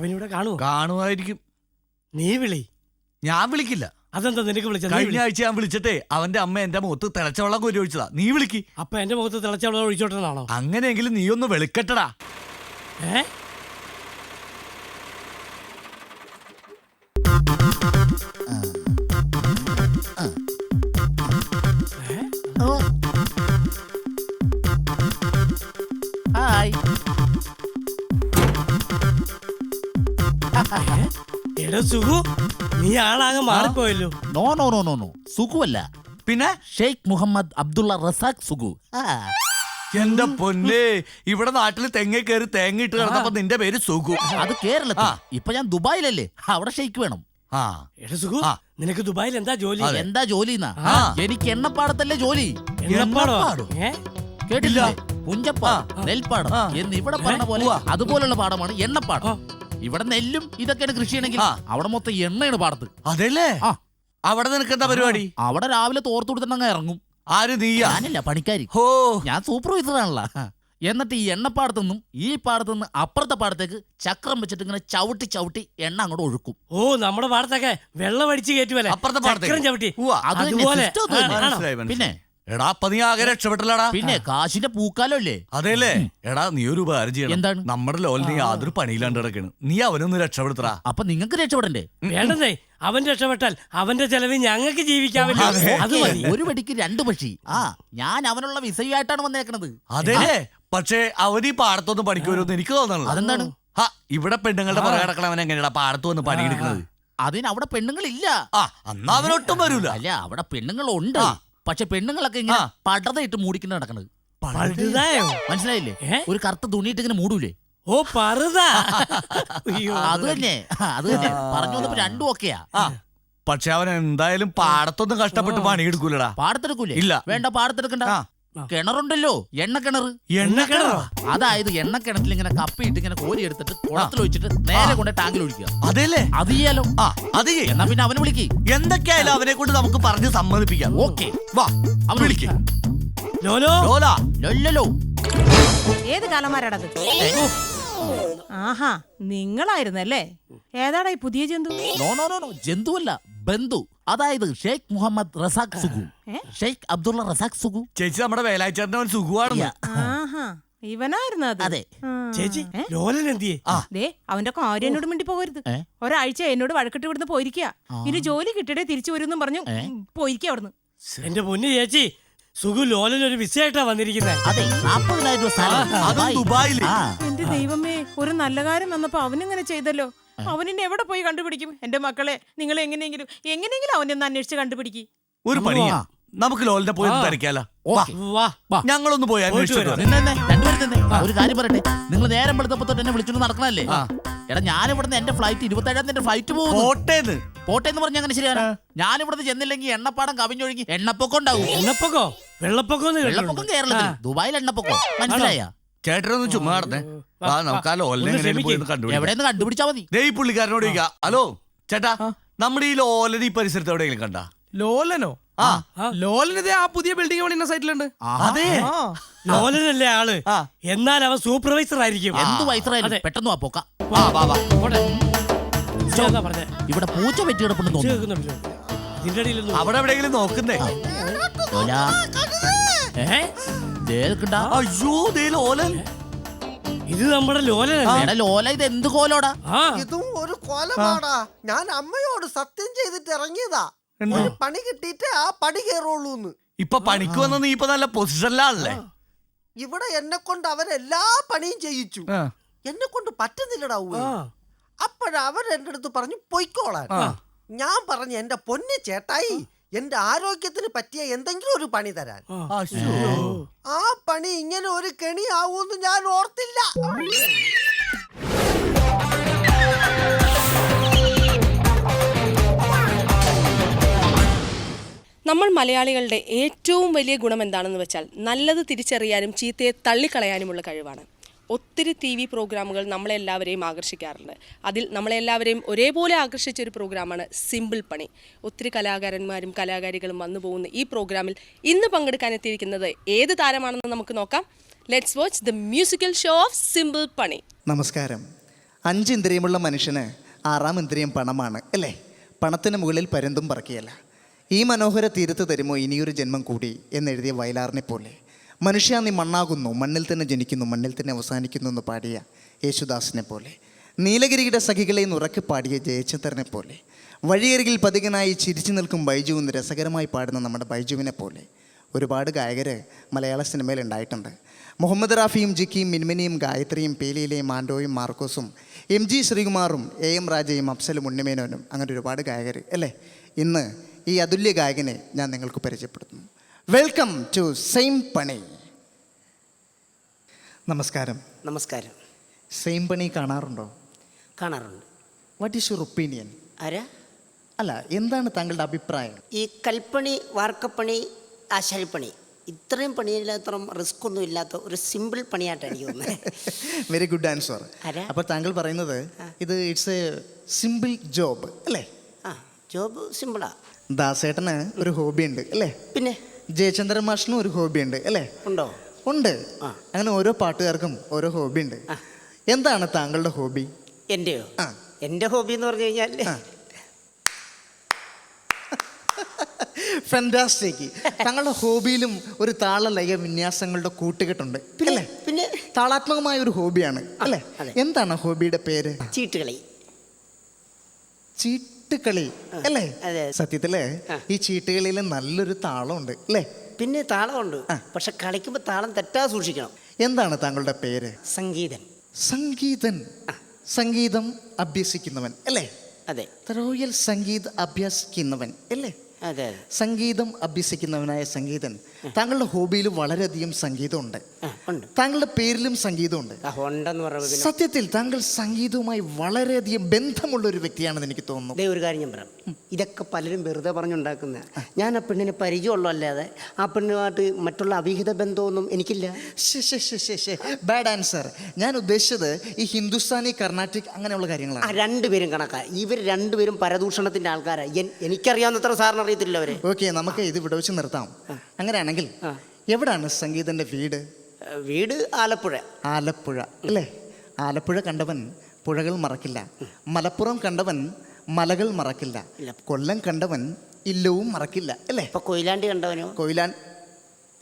അവനിവിടെ കാണുമോ കാണുമായിരിക്കും. നീ വിളി. ഞാൻ വിളിക്കില്ല. അതെന്താ നിനക്ക് വിളിച്ചത്? കഴിഞ്ഞ. ആഴ്ച ഞാൻ വിളിച്ചിട്ടേ അവന്റെ അമ്മ എന്റെ മുഖത്ത് തിളച്ചവെള്ളം കോരി ഒഴിച്ചതാ. നീ വിളിക്ക്. അപ്പൊ എന്റെ മുഖത്ത് തിളച്ചവെള്ളം ഒഴിച്ചോട്ടാണോ അങ്ങനെയെങ്കിലും നീ ഒന്ന് വെളുക്കട്ടടാ. ഏ? ഹായ് എടാ സുഖു നീ ആളാകെ മാറിപ്പോയല്ലോ. No no no no no. സുഖുവല്ല. പിന്നെ ഷെയ്ഖ് മുഹമ്മദ് അബ്ദുള്ള റസാഖ് സുഖു. ആ, എന്റെ പൊന്നെ ഇവിടെ നാട്ടിൽ തെങ്ങ കയറി തേങ്ങ ഇട്ട് കിടന്നപ്പോ നിന്റെ പേര് സുഖു. അത് കേരളത്തിൽ. ഇപ്പൊ ഞാൻ ദുബായിലല്ലേ? അവിടെ ഷെയ്ക്ക് വേണം. ആ. എടാ സുഖു ആ. നിനക്ക് ദുബായിൽ എന്താ ജോലി? എന്താ ജോലി എന്നാ ആ. എനിക്ക് എണ്ണപ്പാടത്തല്ലേ ജോലി. എണ്ണപ്പാടോ? എണ്ണപ്പാടോ? ഏ? കേട്ടില്ല പുഞ്ചപ്പാടം ആ. നെൽപ്പാടം ആ. എന്ന് ഇവിടെ പറഞ്ഞ പോലെ ഉവ്വ. അതുപോലുള്ള പാടമാണ് എണ്ണപ്പാടം. ഇവിടെ നെല്ലും ഇതൊക്കെയാണ് കൃഷി ചെയ്യണമെങ്കിൽ അവിടെ മൊത്തം എണ്ണയാണ് പാടത്ത്. അതല്ലേ? അവിടെ നിനക്ക് എന്താ പരിപാടി? അവിടെ രാവിലെ തോർത്തു കൊടുത്തങ്ങ് ഇറങ്ങും. ആര് നീ ഞാനില്ല പണിക്കാരി. ഹോ. ഞാൻ സൂപ്പർവൈസർ ആണല്ലോ എന്നിട്ട് ഈ എണ്ണപ്പാടത്തുനിന്നും ഈ പാടത്തുനിന്ന് അപ്പുറത്തെ പാടത്തേക്ക് ചക്രം വെച്ചിട്ട് ഇങ്ങനെ ചവിട്ടി ചവിട്ടി എണ്ണ അങ്ങോട്ട് ഒഴുക്കും. ഓ നമ്മുടെ പാടത്തൊക്കെ വെള്ളം അടിച്ച് കയറ്റുമല്ലേ അപ്പുറത്തെ പാടത്തേക്ക്? ചക്രം ചവിട്ടി. അതുപോലെ. പിന്നെ എടാ അപ്പൊ നീ ആകെ രക്ഷപ്പെട്ടല്ലടാ. പിന്നെ കാശിന്റെ പൂക്കാലോ അല്ലേ അതെല്ലേ എടാ നീ ഒരു ഉപകാരം ചെയ്യണം. എന്താണ്? നമ്മുടെ ലോലിന് യാതൊരു പണിയില്ലാണ്ട് കിടക്കണ്. നീ അവനൊന്ന് രക്ഷപ്പെടുത്തടാ. അപ്പൊ നിങ്ങൾക്ക് രക്ഷപ്പെടണ്ടേ? വേണ്ടതേ അവൻ രക്ഷപ്പെട്ടാൽ അവന്റെ ചെലവ് ഞങ്ങൾക്ക് ജീവിക്കാവില്ല അതെ. മതി. ഒരു വെടിക്ക് രണ്ട് പക്ഷി. ആ ഞാൻ അവനുള്ള വിസയുമായിട്ടാണ് വന്നേക്കണത്. അതെല്ലേ പക്ഷേ അവൻ ഈ പാടത്തൊന്നും പണിക്ക് വരുമെന്ന് എനിക്ക് തോന്നണല്ലോ. അതെന്താണ്? ഹാ ഇവിടെ പെണ്ണുങ്ങളുടെ പുറകെ കിടക്കണവൻ എങ്ങനെയാണ് പാടത്ത് വന്ന് പണിയെടുക്കുന്നത് അതിന് അവിടെ പെണ്ണുങ്ങളില്ല. ആ അന്നാ അവനൊട്ടും വരൂല. അല്ല അവിടെ പെണ്ണുങ്ങളുണ്ട്. ആ. പക്ഷെ പെണ്ണുങ്ങളൊക്കെ ഇങ്ങനെ പടതയിട്ട് മൂടിക്കുന്ന നടക്കണത്. പഴുതായോ മനസ്സിലായില്ലേ? ഒരു കറുത്ത തുണിയിട്ട് ഇങ്ങനെ മൂടൂലേ? ഓ പറുത? അത് തന്നെ. അത് തന്നെ. പറഞ്ഞു വന്നപ്പോ രണ്ടും ഒക്കെയാ പക്ഷെ അവൻ എന്തായാലും പാടത്തൊന്നും കഷ്ടപ്പെട്ട് പണിയെടുക്കൂലടാ. പാടത്തെടുക്കൂലേ? ഇല്ല. വേണ്ട പാടത്തെടുക്കണ്ട. കിണറുണ്ടല്ലോ. എണ്ണ കിണർ എണ്ണ കിണറോ? അതായത് എണ്ണ കിണറ്റിൽ ഇങ്ങനെ കപ്പിയിട്ട് ഇങ്ങനെ കോരി എടുത്തിട്ട് കുളത്തിൽ ഒഴിച്ചിട്ട് നേരെ കൊണ്ട് ടാങ്കിൽ ഒഴിക്കുക. അതെല്ലേ? അത് ചെയ്യാലോ? ആ അത് ചെയ്യ്. എന്നാ പിന്നെ അവനെ വിളിക്ക്. എന്തൊക്കെയായാലും അവനെ കൊണ്ട് നമുക്ക് പറഞ്ഞ് സമ്മതിപ്പിക്കാം. ഓക്കെ. വാ അവൻ വിളിക്ക്. ലോലോ? ലോലാ? ലൊല്ലലോ? ഏത് കാലന്മാരാടത് ആഹാ നിങ്ങളായിരുന്നല്ലേ? ഏതാടാ ഈ പുതിയ ജന്തു? നോ നോ നോ നോ ജന്തുവല്ല. ബന്ധു. അതായത് ഷെയ്ഖ് മുഹമ്മദ് റസാഖ് സുഗു? ഷെയ്ഖ് അബ്ദുള്ള റസാഖ് സുഗു ചേച്ചി നമ്മുടെ വേലാച്ചേട്ടൻ അവൻ സുഖമാണെന്ന് ആഹാ. ഇവനായിരുന്നു അത്. അതെ. ചേച്ചി ലോലൻ എന്തിയെ? ദേ അവന്റെ കാര്യം എന്നോട് മിണ്ടി പോകരുത്? ഒരാഴ്ച എന്നോട് വഴക്കിട്ട് ഇവിടുന്ന് പോയിരിക്കുക ഇനി ജോലി കിട്ടിയേ തിരിച്ചു വരും പറഞ്ഞു? പോയിരിക്കുക അവിടുന്ന്. എന്റെ പൊന്നു ചേച്ചി സുഖു ലോലൻ ഒരു വിസയായിട്ടാ വന്നിരിക്കുന്നത് അതെ നാപ്പതിനായിരം രൂപ salary. അതും ദുബായ്. എന്റെ ദൈവമേ ഒരു നല്ല കാര്യം വന്നപ്പോ അവനിങ്ങനെ ചെയ്തല്ലോ. അവനിന്നെ എവിടെ പോയി കണ്ടുപിടിക്കും? എന്റെ മക്കളെ നിങ്ങൾ എങ്ങനെയെങ്കിലും എങ്ങനെയെങ്കിലും അവൻ ഒന്ന് അന്വേഷിച്ച് കണ്ടുപിടിക്കും. ഒരു പണിയാ. ആ. നമുക്ക് ലോലിനെ പോയി. തിരക്കാലോ. ഞങ്ങളൊന്ന് പോയി ഒരു കാര്യം പറയട്ടെ. നിങ്ങൾ നേരം വെളുത്തപ്പോ തൊട്ട് എന്നെ വിളിച്ചോണ്ട് നടക്കണല്ലേ? എടാ ഞാൻ ഇവിടുന്ന് എന്റെ ഫ്ലൈറ്റ് ഇരുപത്തേഴാം തീയതി ഫ്ലൈറ്റ് പോകും പോട്ടേന്ന് പോട്ടേന്ന് പറഞ്ഞ അങ്ങനെ ശരിയാണ് ഞാൻ ഇവിടുന്ന് ചെന്നില്ലെങ്കിൽ എണ്ണപ്പാടം കവിഞ്ഞൊഴുകി എണ്ണപ്പൊക്കം ഉണ്ടാവും. എണ്ണപ്പൊക്കോ? വെള്ളപ്പൊക്കോ വെള്ളപ്പൊക്കം കേരളത്തിൽ. ദുബായിൽ എണ്ണപ്പൊക്കം? മനസ്സിലായ? ചേട്ടനൊന്ന് ചുമ്മാ നടന്നേ. ആ നമുക്ക് ആ ലോലിനെ പോയി ഒന്ന് ക്ഷമിക്ക്. എവിടെയെന്ന് കണ്ടുപിടിച്ചാ മതി. ദേ ഈ പുള്ളിക്കാരനോട് ചോദിക്കാം. ഹലോ ചേട്ടാ നമ്മുടെ ഈ ലോലൻ ഈ പരിസരത്ത് എവിടെയെങ്കിലും കണ്ട? ലോലനോ? ആ. ലോലനത് ആ പുതിയ ബിൽഡിംഗ് പണിയുന്ന സൈറ്റിലുണ്ട് അതെ. ലോലനല്ലേ ആൾ? എന്നാൽ അവൻ സൂപ്പർവൈസർ ആയിരിക്കും. എന്ത് അതെ. പെട്ടെന്ന് വാ പോക്ക. വാ വാ പോട്ടെ. എന്താ പറഞ്ഞേ? ഇവിടെ പൂച്ച പറ്റി കിടപ്പുണ്ടെന്ന് അവിടെ എവിടെയെങ്കിലും നോക്കുന്നേ. ഏ? അയ്യോ ദേ ലോലൻ. ഇത് നമ്മുടെ ലോല എടാ ലോല ഇത് എന്ത് കോലോടാ? ഇതും ഒരു കോലമാടാ. ഞാൻ അമ്മയോട് സത്യം ചെയ്തിട്ട് ഇറങ്ങിയതാ. ഒരു പണി കിട്ടിയിട്ട് ആ പണി കയറുള്ളൂന്ന് ഇപ്പൊ പണിക്ക് വന്ന നീ ഇപ്പൊ നല്ല പൊസിഷനിലാണല്ലേ? ഇവിടെ എന്നെ കൊണ്ട് അവരെല്ലാ പണിയും ചെയ്യിച്ചു. എന്നെ കൊണ്ട് പറ്റുന്നില്ലടാ എന്റെ അടുത്ത് പറഞ്ഞു പൊയ്ക്കോളാൻ. ഞാൻ പറഞ്ഞു എന്റെ പൊന്നു ചേട്ടായി എന്റെ ആരോഗ്യത്തിന് പറ്റിയ എന്തെങ്കിലും ഒരു പണി തരാൻ. ആ. പണി ഇങ്ങനെ ഒരു കെണി ആവൂന്ന് ഞാൻ ഓർത്തില്ല. നമ്മൾ മലയാളികളുടെ ഏറ്റവും വലിയ ഗുണം എന്താണെന്ന് വെച്ചാൽ നല്ലത് തിരിച്ചറിയാനും ചീത്തയെ തള്ളിക്കളയാനുമുള്ള കഴിവാണ്. ഒത്തിരി ടി വി പ്രോഗ്രാമുകൾ നമ്മളെല്ലാവരെയും ആകർഷിക്കാറുണ്ട്. അതിൽ നമ്മളെല്ലാവരെയും ഒരേപോലെ ആകർഷിച്ച ഒരു പ്രോഗ്രാമാണ് സിമ്പിൾ പണി. ഒത്തിരി കലാകാരന്മാരും കലാകാരികളും വന്നു പോകുന്ന ഈ പ്രോഗ്രാമിൽ ഇന്ന് പങ്കെടുക്കാൻ എത്തിയിരിക്കുന്നത് ഏത് താരമാണെന്ന് നമുക്ക് നോക്കാം. Let's watch the musical show of simple പണി നമസ്കാരം. അഞ്ച് ഇന്ദ്രിയമുള്ള മനുഷ്യന് ആറാം ഇന്ദ്രിയം പണമാണ് അല്ലേ? പണത്തിന് മുകളിൽ പരന്തും പറക്കിയല്ല. ഈ മനോഹര തീരത്ത് തരുമോ ഇനിയൊരു ജന്മം കൂടി എന്നെഴുതിയ വയലാറിനെ പോലെ. മനുഷ്യ നീ മണ്ണാകുന്നു. മണ്ണിൽ തന്നെ ജനിക്കുന്നു. മണ്ണിൽ തന്നെ അവസാനിക്കുന്നു എന്ന് പാടിയ യേശുദാസിനെ പോലെ. നീലഗിരിയുടെ സഖികളെ ഉറക്കി പാടിയ ജയചന്ദ്രനെ പോലെ. വഴിയരികിൽ പതികനായി ചിരിച്ചു നിൽക്കും ബൈജു എന്ന് രസകരമായി പാടുന്ന നമ്മുടെ ബൈജുവിനെ പോലെ. ഒരുപാട് ഗായകർ മലയാള സിനിമയിൽ ഉണ്ടായിട്ടുണ്ട് മുഹമ്മദ് റാഫിയും ജിക്കിയും മിൻമിനിയും ഗായത്രിയും പേലിയിലെയും മാൻഡോയും മാർക്കോസും എം ജി ശ്രീകുമാറും എ എം രാജയും അഫ്സലും ഉണ്ണിമേനോനും അങ്ങനെ ഒരുപാട് ഗായകർ അല്ലേ? ഇന്ന് ഈ അതുല്യ ഗായകനെ ഞാൻ നിങ്ങൾക്ക് പരിചയപ്പെടുത്തുന്നു. വെൽക്കം ടു സെയിം പണി നമസ്കാരം. നമസ്കാരം. സെയിം പണി കാണാറുണ്ടോ? കാണാറുണ്ട്. വാട്ട് ഈസ് യുവർ ഒപ്പീനിയൻ ആരാ? അല്ല എന്താണ് താങ്കളുടെ അഭിപ്രായം? ഈ കൽപ്പണി വാർക്കപ്പണി ആശാരിപ്പണി ഇത്രയും പണിയില്ലാത്ത റിസ്ക് ഒന്നും ഇല്ലാത്ത ഒരു സിമ്പിൾ പണിയായിട്ടാണ് എനിക്ക് തോന്നുന്നത്. വെരി ഗുഡ് ആൻസർ ആരാ? അപ്പോൾ താങ്കൾ പറയുന്നത് ഇത് ഇറ്റ്സ് എ സിമ്പിൾ ജോബ് അല്ലേ? ആ ജോബ് സിമ്പിളാ ദാസേട്ടന് ഒരു ഹോബി ഉണ്ട് അല്ലേ? പിന്നെ? ജയചന്ദ്രൻ മാഷിനും ഒരു ഹോബി ഉണ്ട് അല്ലേ? ഉണ്ടോ? ഉണ്ട്. അങ്ങനെ ഓരോ പാട്ടുകാർക്കും ഓരോ ഹോബി ഉണ്ട് എന്താണ് താങ്കളുടെ ഹോബി? എന്റെയോ. എന്റെ ഹോബി എന്ന് പറഞ്ഞു കഴിഞ്ഞാൽ. ഫെന്റാസ്റ്റിക് താങ്കളുടെ ഹോബിയിലും ഒരു താളലയ വിന്യാസങ്ങളുടെ കൂട്ടുകെട്ടുണ്ട്. അല്ലേ പിന്നെ? താളാത്മകമായ ഒരു ഹോബിയാണ് അല്ലേ? എന്താണ് ഹോബിയുടെ പേര്? ചീട്ടുകളി. ചീട്ടുകളി അല്ലേ? സത്യത്തിലെ ഈ ചീട്ടുകളിയിൽ നല്ലൊരു താളമുണ്ട് അല്ലേ? പിന്നെ താളമുണ്ട്. ഉണ്ട് പക്ഷെ കളിക്കുമ്പോൾ താളം തെറ്റാ സൂക്ഷിക്കണം. എന്താണ് താങ്കളുടെ പേര്? സംഗീതൻ. സംഗീതൻ. സംഗീതം അഭ്യസിക്കുന്നവൻ അല്ലേ? അതെ. റോയൽ സംഗീത അഭ്യസിക്കുന്നവൻ അല്ലേ? അതെ. സംഗീതം അഭ്യസിക്കുന്നവനായ സംഗീതൻ. താങ്കളുടെ ഹോബിയിൽ വളരെയധികം സംഗീതമുണ്ട്. താങ്കളുടെ പേരിലും സംഗീതമുണ്ട്. സത്യത്തിൽ താങ്കൾ സംഗീതവുമായി വളരെയധികം ബന്ധമുള്ള ഒരു വ്യക്തിയാണെന്ന് എനിക്ക് തോന്നുന്നു. ഒരു കാര്യം ഞാൻ പറയാം. ഇതൊക്കെ പലരും വെറുതെ പറഞ്ഞുണ്ടാക്കുന്ന ഞാൻ ആ പെണ്ണിനെ പരിചയമുള്ളല്ലാതെ ആ പെണ്ണുമായിട്ട് മറ്റുള്ള അവിഹിത ബന്ധമൊന്നും എനിക്കില്ല. ബാഡ് ആൻസർ ഞാൻ ഉദ്ദേശിച്ചത് ഈ ഹിന്ദുസ്ഥാനി കർണാട്ടിക് അങ്ങനെയുള്ള കാര്യങ്ങളാണ്. രണ്ടുപേരും കണക്കാ. ഇവർ രണ്ടുപേരും പരദൂഷണത്തിന്റെ ആൾക്കാരാണ് എനിക്കറിയാവുന്നത്ര സാറിന് അറിയത്തില്ല അവരെ. ഓക്കെ നമുക്ക് ഇത് വിടവെച്ച് നിർത്താം. അങ്ങനെയാണെങ്കിൽ എവിടാണ് സംഗീതന്റെ വീട്? വീട് ആലപ്പുഴ. ആലപ്പുഴ അല്ലേ? ആലപ്പുഴ കണ്ടവൻ പുഴകൾ മറക്കില്ല. മലപ്പുറം കണ്ടവൻ മലകൾ മറക്കില്ല. കൊല്ലം കണ്ടവൻ ഇല്ലവും മറക്കില്ല അല്ലേ? ഇപ്പൊ കൊയിലാണ്ടി കണ്ടവനോ? കൊയിലാൻ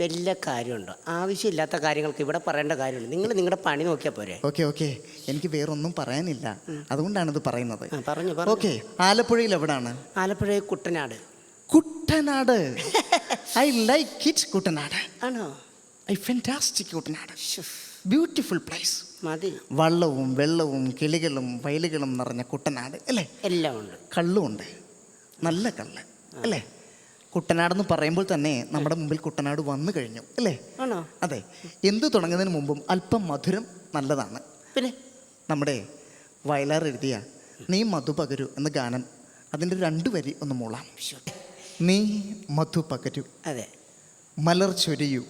വല്ല കാര്യമുണ്ടോ. ആവശ്യമില്ലാത്ത കാര്യങ്ങൾക്ക് ഇവിടെ പറയേണ്ട കാര്യമുണ്ട്. നിങ്ങൾ നിങ്ങളുടെ പണി നോക്കിയാൽ പോരെ. Okay okay. എനിക്ക് വേറൊന്നും പറയാനില്ല. അതുകൊണ്ടാണ് ഇത് പറയുന്നത്. പറഞ്ഞു. ഓക്കെ ആലപ്പുഴയിൽ എവിടാണ്? Alappuzha Kuttanad. Kuttanad. I like it Kuttanad ആണോ? I fantastic Kuttanad beautiful place മതി. വള്ളവും വെള്ളവും കിളികളും വയലുകളും നിറഞ്ഞ കുട്ടനാട് അല്ലേ? എല്ലാം ഉണ്ട്. കള്ളും ഉണ്ട്. നല്ല കള്ള് അല്ലേ? കുട്ടനാടെന്ന് പറയുമ്പോൾ തന്നെ നമ്മുടെ മുമ്പിൽ കുട്ടനാട് വന്നു കഴിഞ്ഞു അല്ലേ? ആണോ? അതെ. എന്തു തുടങ്ങുന്നതിന് മുമ്പും അല്പം മധുരം നല്ലതാണ്. പിന്നെ? നമ്മുടെ വയലാർ എഴുതിയ നീ മധു പകരു എന്ന ഗാനം അതിന്റെ രണ്ട് വരി ഒന്ന് മൂളാം. നീ മധു പകരു. അതെ. മലർ ചൊരിയൂ.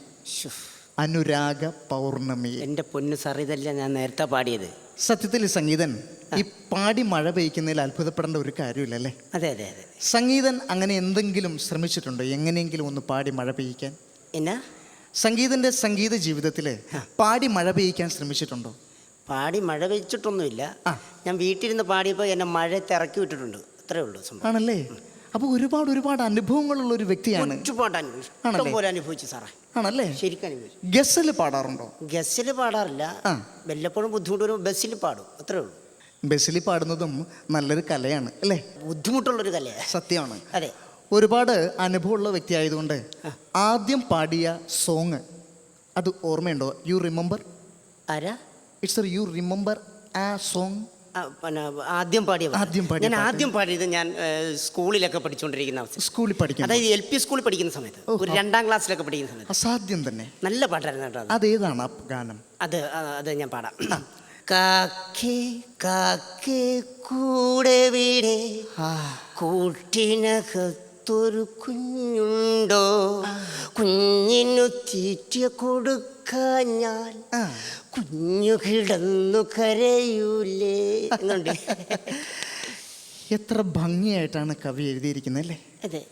അനുരാഗ പൗർണമി. എന്റെ പൊന്നു സാർ ഇതല്ല ഞാൻ നേരത്തെ പാടിയത്. സത്യത്തിൽ സംഗീതൻ ഈ പാടി മഴ പെയ്ക്കുന്നതിൽ അത്ഭുതപ്പെടേണ്ട ഒരു കാര്യമില്ലല്ലേ അതെ അതെ അതെ. സംഗീതൻ അങ്ങനെ എന്തെങ്കിലും ശ്രമിച്ചിട്ടുണ്ടോ? എങ്ങനെയെങ്കിലും ഒന്ന് പാടി മഴ പെയ്യിക്കാൻ? എന്നാ? സംഗീതന്റെ സംഗീത ജീവിതത്തിൽ പാടി മഴ പെയ്യിക്കാൻ ശ്രമിച്ചിട്ടുണ്ടോ? പാടി മഴ പെയ്ച്ചിട്ടൊന്നുമില്ല. ഞാൻ വീട്ടിലിരുന്ന് പാടിയപ്പോൾ എന്നെ മഴ തിറക്കി വിട്ടിട്ടുണ്ട്. അത്രേ ഉള്ളൂ ആണല്ലേ? അപ്പോൾ ഒരുപാട് ഒരുപാട് അനുഭവങ്ങളുള്ള ഒരു വ്യക്തിയാണ്. ഒരുപാട് അനുഭവിച്ചു പോലെ അനുഭവിച്ചു സാറേ. ആണല്ലേ? ശരിക്കും അനുഭവിച്ചു. ഗസൽ പാടാറുണ്ടോ? ഗസ്സിൽ പാടാറില്ല. വല്ലപ്പോഴും ബുദ്ധിമുട്ട് വരുമ്പോൾ ബസ്സിൽ പാടും. അത്രേ ഉള്ളൂ. ബസ്സിൽ പാടുന്നതും നല്ലൊരു കലയാണ് അല്ലേ? ബുദ്ധിമുട്ടുള്ളൊരു കലയാണ് സത്യമാണ്. അതെ. ഒരുപാട് അനുഭവമുള്ള വ്യക്തി ആയതുകൊണ്ട് ആദ്യം പാടിയ സോങ് അത് ഓർമ്മയുണ്ടോ? യു റിമെമ്പർ ആരാ? ഇറ്റ്സ് യു റിമെമ്പർ ആ സോങ് പിന്നെ ആദ്യം പാടിയ ആദ്യം പാടിയ ഞാൻ ആദ്യം പാടിയത് ഞാൻ സ്കൂളിലൊക്കെ പഠിച്ചുകൊണ്ടിരിക്കുന്ന അവസ്ഥ. സ്കൂളിൽ പഠിക്കുന്നത് അതായത് എൽ പി സ്കൂളിൽ പഠിക്കുന്ന സമയത്ത്. ഒരു രണ്ടാം ക്ലാസ്സിലൊക്കെ പഠിക്കുന്ന സമയത്ത്. അസാധ്യം തന്നെ. നല്ല പാട്ടായിരുന്നു കേട്ടോ അത്. അതേതാണ് ആ ഗാനം? അത് അത് ഞാൻ പാടാം. കാക്കേ കാക്കേ കൂടെ വീടേ കൂട്ടിനകത്തൊരു കുഞ്ഞുണ്ടോ? കുഞ്ഞിനു തീറ്റ കൊടുക്കാൻ ഞാൻ. കുഞ്ഞു കിടന്നു കരയൂലേ. എന്നുണ്ട് എത്ര ഭംഗിയായിട്ടാണ് കവി എഴുതിയിരിക്കുന്നത് അല്ലേ? അതെ.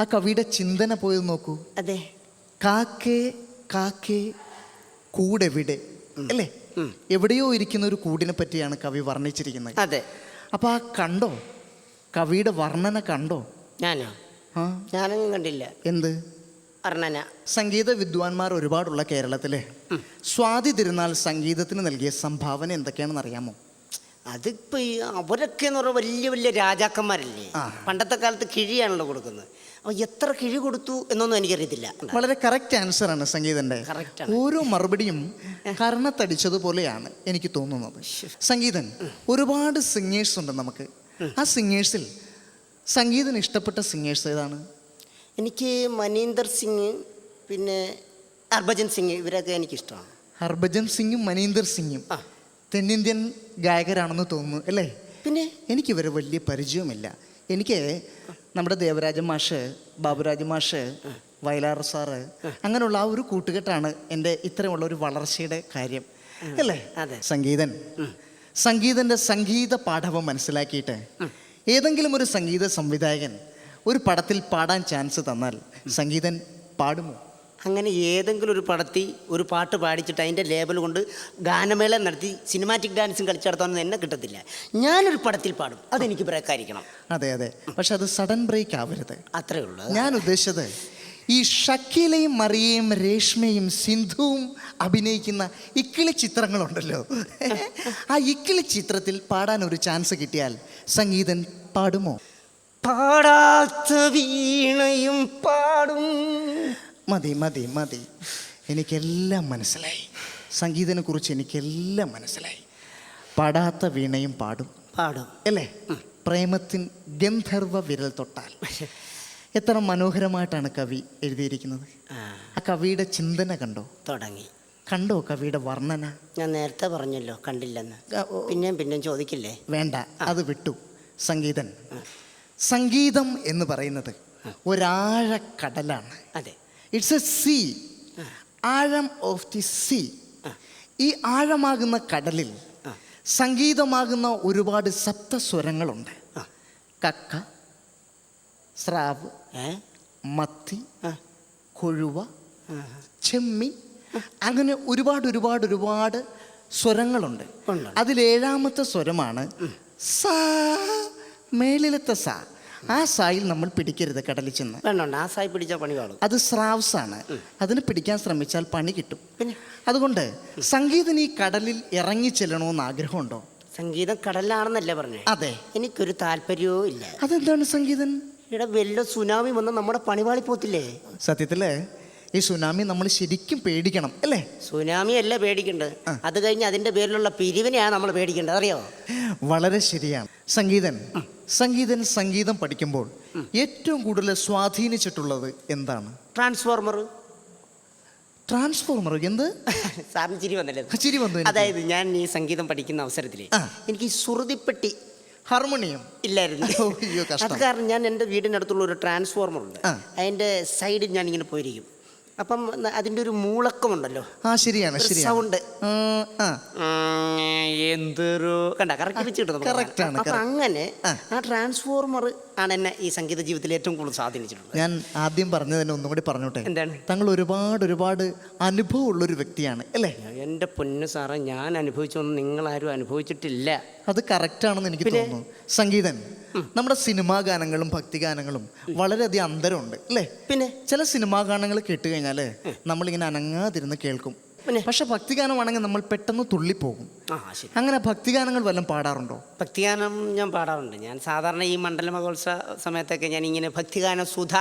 ആ കവിയുടെ ചിന്തന പോയത് നോക്കൂ. അതെ. കാക്കേ കാക്കേ കൂടെ വിടെ അല്ലേ? എവിടെയോ ഇരിക്കുന്ന ഒരു കൂടിനെ പറ്റിയാണ് കവി വർണിച്ചിരിക്കുന്നത്. അതെ. അപ്പൊ ആ കണ്ടോ? കവിയുടെ വർണന കണ്ടോ? ഞാനോ? ആ. ഞാനൊന്നും കണ്ടില്ല. എന്ത്? വർണന. സംഗീത വിദ്വാൻമാർ ഒരുപാടുള്ള കേരളത്തിലെ സ്വാതി തിരുനാൾ സംഗീതത്തിന് നൽകിയ സംഭാവന എന്തൊക്കെയാണെന്ന് അറിയാമോ? അതിപ്പോ ഈ അവരൊക്കെ എന്ന് പറഞ്ഞാൽ വലിയ വലിയ രാജാക്കന്മാരല്ലേ? പണ്ടത്തെ കാലത്ത് കിഴിയാണല്ലോ കൊടുക്കുന്നത്. അപ്പൊ എത്ര കിഴി കൊടുത്തു എന്നൊന്നും എനിക്കറിയത്തില്ല. വളരെ കറക്റ്റ് ആൻസർ ആണ് സംഗീതന്റെ. Correct ഓരോ മറുപടിയും കർണത്തടിച്ചതുപോലെയാണ് എനിക്ക് തോന്നുന്നത്. സംഗീതൻ ഒരുപാട് സിംഗേഴ്സ് ഉണ്ട് നമുക്ക്. ആ സിംഗേഴ്സിൽ സംഗീതന് ഇഷ്ടപ്പെട്ട സിംഗേഴ്സ് ഏതാണ്? എനിക്ക് മനീന്ദർ സിംഗ് പിന്നെ ഹർഭജൻ സിംഗ് ഇവരൊക്കെ എനിക്കിഷ്ടമാണ്. ഹർഭജൻ സിംഗും മനീന്ദർ സിംഗും. തെന്നിന്ത്യൻ ഗായകരാണെന്ന് തോന്നുന്നു അല്ലേ? പിന്നെ? എനിക്ക് ഇവരെ വലിയ പരിചയമില്ല എനിക്ക് നമ്മുടെ ദേവരാജ മാഷ് ബാബുരാജ മാഷ് വയലാർ സാറ് അങ്ങനെയുള്ള ആ ഒരു കൂട്ടുകെട്ടാണ് എന്റെ ഇത്തരമുള്ള ഒരു വളർച്ചയുടെ കാര്യം അല്ലേ? അതെ. സംഗീതൻ. സംഗീതന്റെ സംഗീത പാഠവം മനസ്സിലാക്കിയിട്ട് ഏതെങ്കിലും ഒരു സംഗീത സംവിധായകൻ ഒരു പടത്തിൽ പാടാൻ ചാൻസ് തന്നാൽ സംഗീതൻ പാടുമോ? അങ്ങനെ ഏതെങ്കിലും ഒരു പടത്തിൽ ഒരു പാട്ട് പാടിച്ചിട്ട് അതിന്റെ ലേബൽ കൊണ്ട് ഗാനമേള നടത്തി സിനിമാറ്റിക് ഡാൻസും കളിച്ചു നടത്താനൊന്നും എന്നെ കിട്ടത്തില്ല. ഞാനൊരു പടത്തിൽ പാടും. അതെനിക്ക് ബ്രേക്കായിരിക്കണം. അതെ അതെ. പക്ഷെ അത് സഡൻ ബ്രേക്ക് ആവരുത്. അത്രേ ഉള്ളൂ. ഞാൻ ഉദ്ദേശിച്ചത് ഈ ഷക്കീലയും മറിയയും രേഷ്മയും സിന്ധുവും അഭിനയിക്കുന്ന ഇക്കിളി ചിത്രങ്ങളുണ്ടല്ലോ. ആ ഇക്കിളി ചിത്രത്തിൽ പാടാൻ ഒരു ചാൻസ് കിട്ടിയാൽ സംഗീതൻ പാടുമോ? പാടാത്ത വീണയും പാടും. മതി മതി മതി. എനിക്കെല്ലാം മനസ്സിലായി. സംഗീതനെ കുറിച്ച് എനിക്കെല്ലാം മനസ്സിലായി. പാടാത്ത വീണയും പാടും. പാടും. അല്ലേ? പ്രേമത്തിൻ ഗന്ധർവ വിരൽ തൊട്ടാൽ. എത്ര മനോഹരമായിട്ടാണ് കവി എഴുതിയിരിക്കുന്നത്. ആ. കവിയുടെ ചിന്തന കണ്ടോ? തുടങ്ങി. കണ്ടോ കവിയുടെ വർണന? ഞാൻ നേരത്തെ പറഞ്ഞല്ലോ കണ്ടില്ലെന്ന്. പിന്നെയും പിന്നെയും ചോദിക്കില്ലേ? വേണ്ട അത് വിട്ടു സംഗീതൻ. സംഗീതം എന്ന് പറയുന്നത് ഒരാഴക്കടലാണ്. അതെ. ഇറ്റ്സ് എ സീ ആഴം ഓഫ് ദി സീ ഈ ആഴമാകുന്ന കടലിൽ സംഗീതമാകുന്ന ഒരുപാട് സപ്തസ്വരങ്ങളുണ്ട്. കക്ക സ്രാവ് മത്തി. കൊഴുവ ചെമ്മി അങ്ങനെ ഒരുപാട് ഒരുപാട് ഒരുപാട് സ്വരങ്ങളുണ്ട്. അതിലേഴാമത്തെ സ്വരമാണ് സാ. മേളിലത്തെ സാ. ആ സായിൽ നമ്മൾ പിടിക്കരുത് കടലിൽ ചെന്ന്. വേണ്ട ആ സായി പിടിച്ചാൽ പണി കാണും. അത് സ്രാവ്സ് ആണ്. അതിന് പിടിക്കാൻ ശ്രമിച്ചാൽ പണി കിട്ടും. പിന്നെ? അതുകൊണ്ട് സംഗീതം ഈ കടലിൽ ഇറങ്ങി ചെല്ലണമെന്ന് ആഗ്രഹമുണ്ടോ? സംഗീതം കടലിലാണെന്നല്ലേ പറഞ്ഞേ. അതെ. എനിക്കൊരു താല്പര്യവും ഇല്ല. അതെന്താണ് സംഗീതം? ഇവിടെ വല്ല സുനാമി വന്ന് നമ്മുടെ പണിപാളി പോത്തില്ലേ? സത്യത്തിൽ? ഈ സുനാമി നമ്മൾ ശരിക്കും പേടിക്കണം അല്ലേ? സുനാമി അല്ല പേടിക്കേണ്ടത് അത് കഴിഞ്ഞ് അതിന്റെ പേരിലുള്ള പിരിവിനെയാണ് നമ്മൾ പേടിക്കേണ്ടത് അറിയോ? വളരെ ശരിയാണ്. സംഗീതൻ സംഗീതൻ സംഗീതം പഠിക്കുമ്പോൾ ഏറ്റവും കൂടുതൽ സ്വാധീനിച്ചിട്ടുള്ളത് എന്താണ്? ട്രാൻസ്ഫോർമർ ട്രാൻസ്ഫോർമർ എന്ത്? സാറിന് ചിരി വന്നല്ലേ? ചിരി വന്നു അതായത് ഞാൻ ഈ സംഗീതം പഠിക്കുന്ന അവസരത്തിൽ എനിക്ക് ഈ സുറുതിപ്പെട്ടി ഹാർമോണിയം ഇല്ലായിരുന്നു. അത് കാരണം ഞാൻ എന്റെ വീടിനടുത്തുള്ള ഒരു ട്രാൻസ്ഫോർമർ ഉണ്ട്. അതിന്റെ സൈഡിൽ ഞാൻ ഇങ്ങനെ പോയിരിക്കും. അപ്പം അതിന്റെ അതിന്റെ ഒരു മൂളക്കമുണ്ടല്ലോ. ആ ശരിയാണ് ശരിയാണ്. സൗണ്ട് എന്തൊരു കണ്ട കറക്റ്റ് വെച്ച് കിട്ടും നമുക്ക് correct ആണ്, അപ്പൊ അങ്ങനെ ആ. ആ ട്രാൻസ്ഫോർമർ ആണ് എന്നെ ഈ സംഗീത ജീവിതത്തിൽ ഏറ്റവും കൂടുതൽ സ്വാധീനിച്ചിട്ടുള്ളത്. ഞാൻ ആദ്യം പറഞ്ഞതിനെ ഒന്നും കൂടി പറഞ്ഞോട്ടെ? എന്താണ്? താങ്കൾ ഒരുപാട് ഒരുപാട് അനുഭവമുള്ളൊരു വ്യക്തിയാണ് അല്ലേ? എന്റെ പൊന്നു സാറേ ഞാൻ അനുഭവിച്ചൊന്നും നിങ്ങളാരും അനുഭവിച്ചിട്ടില്ല. അത് കറക്റ്റാണെന്ന് എനിക്ക് തോന്നുന്നു. സംഗീതൻ നമ്മുടെ സിനിമാ ഗാനങ്ങളും ഭക്തി ഭക്തിഗാനങ്ങളും വളരെയധികം അന്തരമുണ്ട് അല്ലേ? പിന്നെ? ചില സിനിമാ ഗാനങ്ങൾ കേട്ട് കഴിഞ്ഞാൽ നമ്മളിങ്ങനെ അനങ്ങാതിരുന്ന് കേൾക്കും? പക്ഷെ ഭക്തിഗാനമാണെങ്കിൽ നമ്മൾ പെട്ടെന്ന് തുള്ളിപ്പോകും. അങ്ങനെ ഭക്തിഗാനങ്ങൾ വല്ലതും പാടാറുണ്ടോ? ഭക്തിഗാനം ഞാൻ പാടാറുണ്ട്. ഞാൻ സാധാരണ ഈ മണ്ഡല മഹോത്സവ സമയത്തൊക്കെ ഞാൻ ഇങ്ങനെ ഭക്തിഗാന സുധ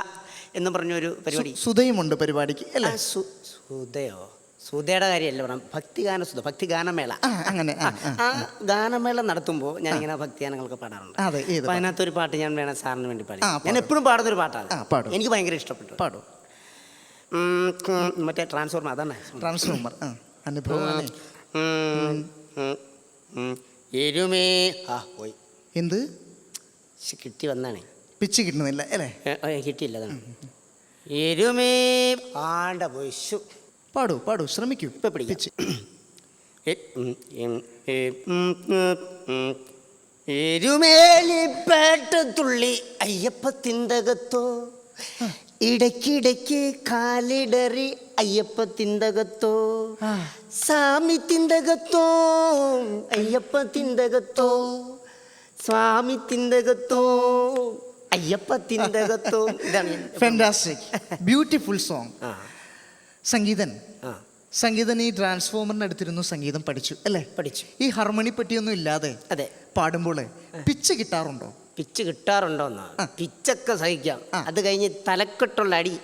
എന്ന് പറഞ്ഞൊരു പരിപാടി. സുധയുമുണ്ട് പരിപാടിക്ക് അല്ലേ? സുധയോ? സുധയുടെ കാര്യമല്ല പറയാം ഭക്തിഗാന സുധ ഭക്തിഗാനമേള. അങ്ങനെ ആ, ഗാനമേള നടത്തുമ്പോൾ ഞാൻ ഇങ്ങനെ ഭക്തിഗാനങ്ങളൊക്കെ പാടാറുണ്ട്. അപ്പൊ അതിനകത്തൊരു പാട്ട് ഞാൻ വേണം സാറിന് വേണ്ടി പാടി. ഞാൻ എപ്പോഴും പാടുന്ന ഒരു പാട്ടാണ് എനിക്ക് ഭയങ്കര ഇഷ്ടപ്പെട്ടു. പാടൂ. മറ്റേ ട്രാൻസ്ഫോർമർ അതന്നെ ട്രാൻസ്ഫോർമർ അനുഭവമാണ്. ഉം. എരുമേ ആ പോയി. എന്ത്? കിട്ടി വന്നാണേ. പിച്ച് കിട്ടുന്നില്ല അല്ലേ? കിട്ടിയില്ല അതാണ്. എരുമേ ആണ്ട പോയി. പാടൂ പാടൂ ശ്രമിക്കൂ. ഇപ്പം പിടി പിച്ച്. തുള്ളി അയ്യപ്പത്തിന്റെ ഉം, ഇടയ്ക്കിടയ്ക്ക് കാലിടറി അയ്യപ്പ തിന്തകത്തോ സ്വാമി തിന്തകത്തോ അയ്യപ്പ തിന്തകത്തോ സ്വാമി തിന്തകത്തോ Ayyappa തിന്തകത്തോ. Fantastic beautiful song Sangeethan. Sangeethan ഈ ട്രാൻസ്ഫോമറിന് അടുത്തിരുന്നു സംഗീതം പഠിച്ചു അല്ലേ? പഠിച്ചു. ഈ ഹർമണി പറ്റിയൊന്നും ഇല്ലാതെ അതെ. പാടുമ്പോൾ പിച്ച് കിട്ടാറുണ്ടോ പിച്ച് കിട്ടാറുണ്ടോന്നാ. പിച്ചൊക്കെ സഹിക്കാം. അത് കഴിഞ്ഞ് തലക്കെട്ടുള്ള അടി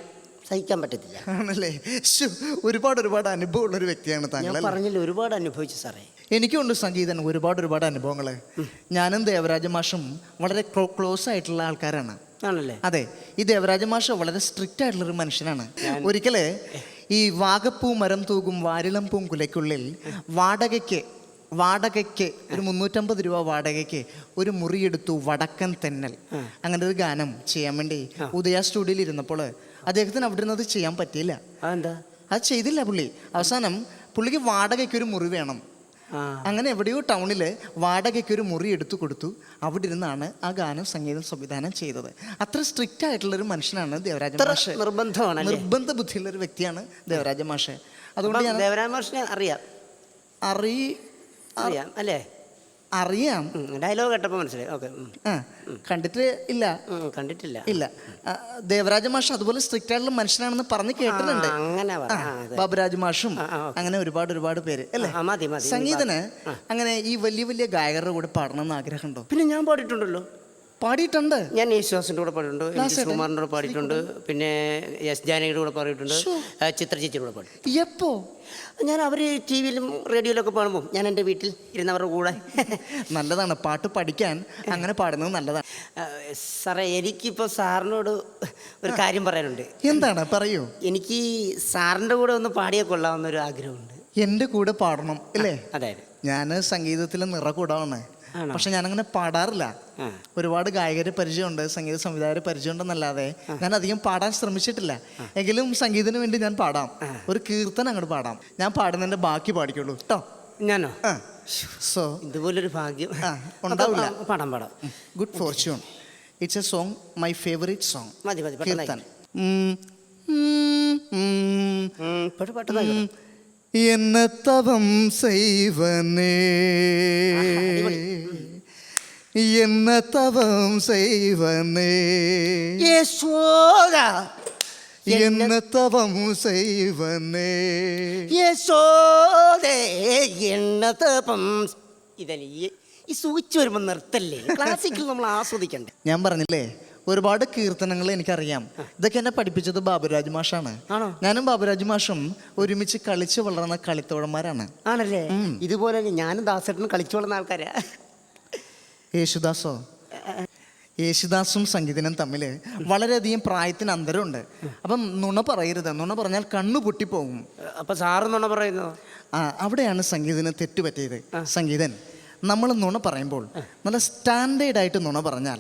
സഹിക്കാൻ പറ്റത്തില്ല. ആണല്ലേ? ശ്ശോ, ഒരുപാട് ഒരുപാട് അനുഭവമുള്ള ഒരു വ്യക്തിയാണ് താങ്കൾ ഞാൻ അല്ലേ? പറഞ്ഞില്ല ഒരുപാട് അനുഭവിച്ചു സാറേ. എനിക്കുണ്ട് സംഗീതൻ ഒരുപാട് ഒരുപാട് അനുഭവങ്ങൾ ഞാനും ദേവരാജ മാഷും വളരെ ക്ലോസ് ആയിട്ടുള്ള ആൾക്കാരാണ്. ആണല്ലേ? അതെ ഈ ദേവരാജ മാഷ് വളരെ സ്ട്രിക്റ്റ് ആയിട്ടുള്ള ഒരു മനുഷ്യനാണ്. ഒരിക്കലേ ഈ വാഗപ്പൂ മരം തൂകും വാരിളം പൂങ്കുലയ്ക്കുള്ളിൽ വാടകയ്ക്ക് വാടകയ്ക്ക് ഒരു മുന്നൂറ്റമ്പത് രൂപ വാടകയ്ക്ക് ഒരു മുറിയെടുത്തു വടക്കൻ തെന്നൽ. അങ്ങനെ ഒരു ഗാനം ചെയ്യാൻ വേണ്ടി ഉദയ സ്റ്റുഡിയോയിൽ ഇരുന്നപ്പോൾ അദ്ദേഹത്തിന് അവിടെ നിന്ന് അത് ചെയ്യാൻ പറ്റിയില്ല. അത് ചെയ്തില്ല പുള്ളി. അവസാനം പുള്ളിക്ക് വാടകയ്ക്ക് ഒരു മുറി വേണം. അങ്ങനെ എവിടെയോ ടൗണിൽ വാടകയ്ക്ക് ഒരു മുറി എടുത്തു കൊടുത്തു. അവിടെ ഇരുന്നാണ് ആ ഗാനം സംഗീതം സംവിധാനം ചെയ്തത്. അത്ര സ്ട്രിക്റ്റ് ആയിട്ടുള്ള ഒരു മനുഷ്യനാണ് ദേവരാജ മാഷെ. നിർബന്ധമാണ് നിർബന്ധ ബുദ്ധിയുള്ള ഒരു വ്യക്തിയാണ് ദേവരാജ മാഷ്. അതുകൊണ്ട് ഞാൻ ദേവരാജ മാഷിനെ അറിയാം. അറി അറിയാം അല്ലേ? അറിയാം. ഡയലോഗ് കേട്ടപ്പോൾ മനസ്സിലായി. ഓക്കെ കണ്ടിട്ട് ഇല്ല. കണ്ടിട്ടില്ല. ഇല്ല. ദേവരാജ മാഷ് അതുപോലെ സ്ട്രിക്റ്റ് ആയിട്ടുള്ള മനുഷ്യനാണെന്ന് പറഞ്ഞ് കേട്ടിട്ടുണ്ട്. അങ്ങനെ. ബാബുരാജ് മാഷും. അങ്ങനെ ഒരുപാട് ഒരുപാട് പേര് അല്ലേ. സംഗീതന് അങ്ങനെ ഈ വലിയ വലിയ ഗായകരുടെ കൂടെ പാടണം എന്ന് ആഗ്രഹമുണ്ടോ? പിന്നെ ഞാൻ പാടിയിട്ടുണ്ടല്ലോ. പാടിയിട്ടുണ്ട്. ഞാൻ യേശുദാസിന്റെ കൂടെ പാടിയിട്ടുണ്ട് എം ജി? കൂടെ പാടിയിട്ടുണ്ട് പിന്നെ എസ് ജാനകിയുടെ കൂടെ പാടിയിട്ടുണ്ട് ചിത്ര ചേച്ചിയുടെ കൂടെ പാടി എപ്പോ? ഞാൻ അവർ ടി വിയിലും റേഡിയോയിലൊക്കെ പാടുമ്പോൾ ഞാൻ എന്റെ വീട്ടിൽ ഇരുന്നവരുടെ കൂടെ. നല്ലതാണ് പാട്ട് പഠിക്കാൻ അങ്ങനെ പാടുന്നത് നല്ലതാണ്. സാറേ എനിക്കിപ്പോൾ സാറിനോട് ഒരു കാര്യം പറയാനുണ്ട്. എന്താണ്? പറയൂ. എനിക്ക് സാറിന്റെ കൂടെ ഒന്ന് പാടിയാൽ കൊള്ളാവുന്ന ഒരു ആഗ്രഹമുണ്ട്. എന്റെ കൂടെ പാടണം അല്ലേ? അതായത്. ഞാൻ സംഗീതത്തിൽ നിറകൂടാണ്? പക്ഷെ ഞാനങ്ങനെ പാടാറില്ല. ഒരുപാട് ഗായകര് പരിചയമുണ്ട് സംഗീത സംവിധായകർ പരിചയമുണ്ടെന്നല്ലാതെ ഞാൻ അധികം പാടാൻ ശ്രമിച്ചിട്ടില്ല. എങ്കിലും സംഗീതത്തിന് വേണ്ടി ഞാൻ പാടാം. ഒരു കീർത്തനം അങ്ങോട്ട് പാടാം. ഞാൻ പാടുന്നതിന്റെ ബാക്കി പാടിക്കുള്ളൂ കേട്ടോ ഞാനോ? സോ ഇതുപോലൊരു ഭാഗ്യം. ഉണ്ടാവില്ല. പാടാം പാടാം. Good fortune it's a song my favourite song മതി മതി കീർത്തൻ. പെട്ടെന്ന്. என்ன தவம் செய்வனே என்ன தவம் செய்வனே യശോദ என்ன தவம் செய்வனே യശോദേ എണ്ണതപം ഇതല്ലേ ഈ- ഈ സൂചിച്ച് വരുമ്പോൾ നിർത്തല്ലേ ക്ലാസിക്കൽ നമ്മൾ ആസ്വദിക്കണ്ടേ ഞാൻ പറഞ്ഞില്ലേ ഒരുപാട് കീർത്തനങ്ങൾ എനിക്കറിയാം. ഇതൊക്കെ എന്നെ പഠിപ്പിച്ചത് ബാബുരാജ് മാഷാണ്? ഞാനും ബാബുരാജ് മാഷും ഒരുമിച്ച് കളിച്ചു വളർന്ന കളിത്തോഴന്മാരാണ്. ആണല്ലേ? ഇതുപോലെ ഞാനും ദാസേട്ടനും കളിച്ചു വളർന്ന ആൾക്കാരാ. യേശുദാസോ? യേശുദാസും സംഗീതനും തമ്മിൽ വളരെയധികം പ്രായത്തിന് അന്തരമുണ്ട്. അപ്പം നുണ പറയരുത്. നുണ പറഞ്ഞാൽ കണ്ണു പൊട്ടിപ്പോകും. അപ്പം സാറ് നുണ പറയുന്നത് ആ അവിടെയാണ് സംഗീതന് തെറ്റുപറ്റിയത് സംഗീതൻ നമ്മൾ നുണ പറയുമ്പോൾ നല്ല സ്റ്റാൻഡേർഡായിട്ട് നുണ പറഞ്ഞാൽ